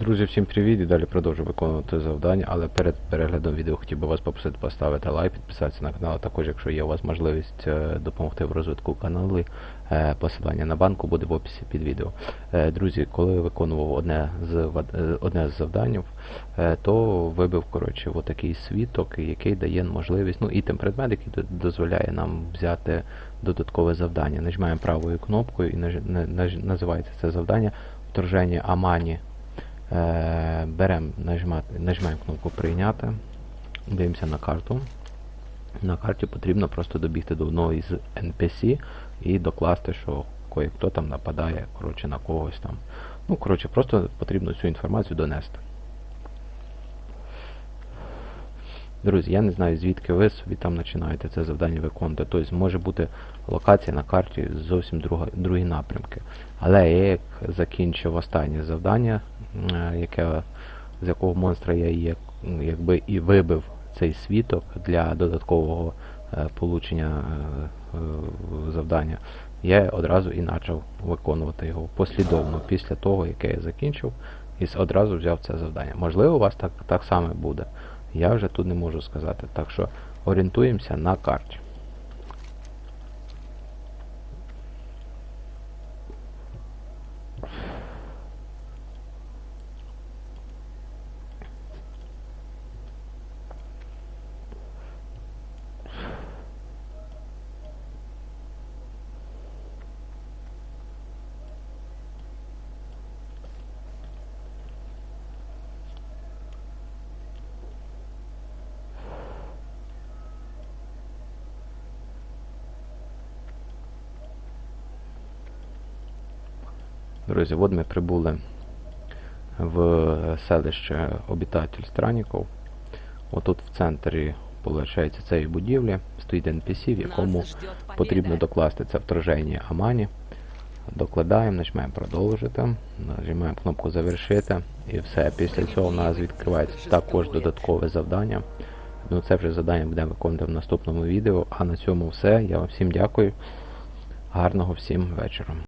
Друзі, всім привіт і далі продовжую виконувати завдання, але перед переглядом відео хотів би вас попросити поставити лайк, підписатися на канал, а також якщо є у вас можливість е, допомогти в розвитку каналу, е, посилання на банку буде в описі під відео. Е, Друзі, коли я виконував одне з одне з завдань, е, то вибив коротше отакий світок, який дає можливість, ну і тим предмет, який дозволяє нам взяти додаткове завдання. Нажимаємо правою кнопкою і називається це завдання вторження Амані. Е, нажимаємо кнопку прийняти, дивимося на карту. На карті потрібно просто добігти до одного із NPC і докласти, що кое-хто там нападає коротше, на когось там. Ну, коротше, просто потрібно цю інформацію донести. Друзі, я не знаю звідки ви собі там починаєте це завдання виконувати. Тобто може бути локація на карті зовсім друга, другі напрямки. Але я як закінчив останнє завдання, е, яке, з якого монстра я як, якби і вибив цей світок для додаткового е, получення е, завдання, я одразу і почав виконувати його послідовно після того, яке я закінчив, і одразу взяв це завдання. Можливо, у вас так, так само буде. Я вже тут не можу сказати. Так що орієнтуємося на карті. Друзі, от ми прибули в селище обітатель Страніков. Отут в центрі, виходить, цієї будівлі стоїть NPC, в якому потрібно докласти це вторження Амані. Докладаємо, нажимаємо продовжити, нажимаємо кнопку завершити і все. Після цього у нас відкривається також додаткове завдання. Ну це вже завдання будемо виконувати в наступному відео. А на цьому все. Я вам всім дякую. Гарного всім вечора.